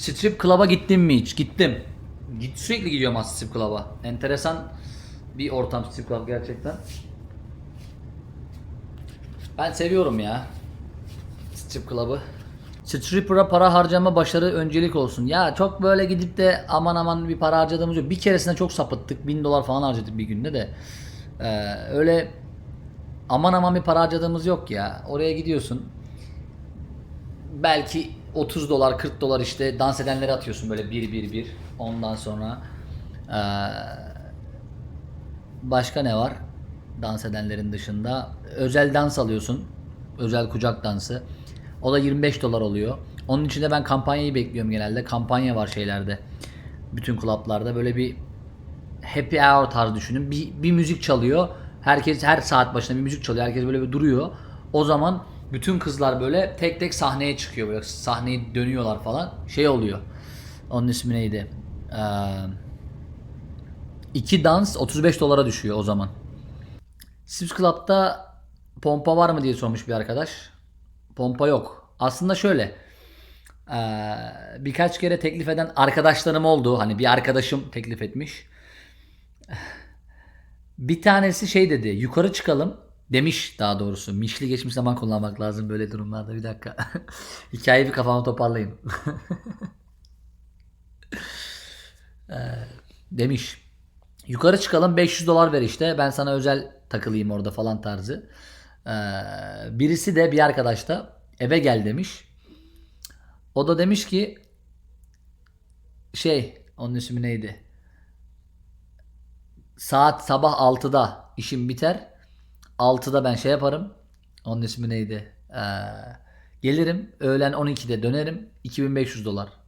Strip Club'a gittin mi hiç? Gittim. Git, sürekli gidiyorum aslında Strip Club'a. Enteresan bir ortam Strip Club gerçekten. Ben seviyorum ya. Strip Club'ı. Stripper'a para harcama başarı öncelik olsun. Ya çok böyle gidip de aman aman bir para harcadığımız yok. Bir keresinde çok sapıttık. Bin dolar falan harcadık bir günde de. Ee, öyle aman aman bir para harcadığımız yok ya. Oraya gidiyorsun. Belki 30 dolar 40 dolar işte dans edenleri atıyorsun böyle bir bir bir. Ondan sonra ee, başka ne var? Dans edenlerin dışında özel dans alıyorsun. Özel kucak dansı. O da 25 dolar oluyor. Onun için de ben kampanyayı bekliyorum genelde. Kampanya var şeylerde. Bütün klaplarda böyle bir happy hour tarzı düşünün. Bir, bir müzik çalıyor. Herkes her saat başına bir müzik çalıyor. Herkes böyle bir duruyor. O zaman bütün kızlar böyle tek tek sahneye çıkıyor. Böyle sahneyi dönüyorlar falan. Şey oluyor. Onun ismi neydi? Ee, iki dans 35 dolara düşüyor o zaman. Sips Club'da pompa var mı diye sormuş bir arkadaş. Pompa yok. Aslında şöyle. eee, birkaç kere teklif eden arkadaşlarım oldu. Hani bir arkadaşım teklif etmiş. Bir tanesi şey dedi. Yukarı çıkalım. Demiş daha doğrusu. Mişli geçmiş zaman kullanmak lazım böyle durumlarda. Bir dakika. Hikayeyi bir kafama toparlayın. Eee, demiş. Yukarı çıkalım 500 dolar ver işte. Ben sana özel takılayım orada falan tarzı. Ee, birisi de bir arkadaş da eve gel demiş. O da demiş ki şey onun ismi neydi? Saat sabah 6'da işim biter. 6'da ben şey yaparım. Onun ismi neydi? Ee, gelirim. Öğlen 12'de dönerim. 2500 dolar.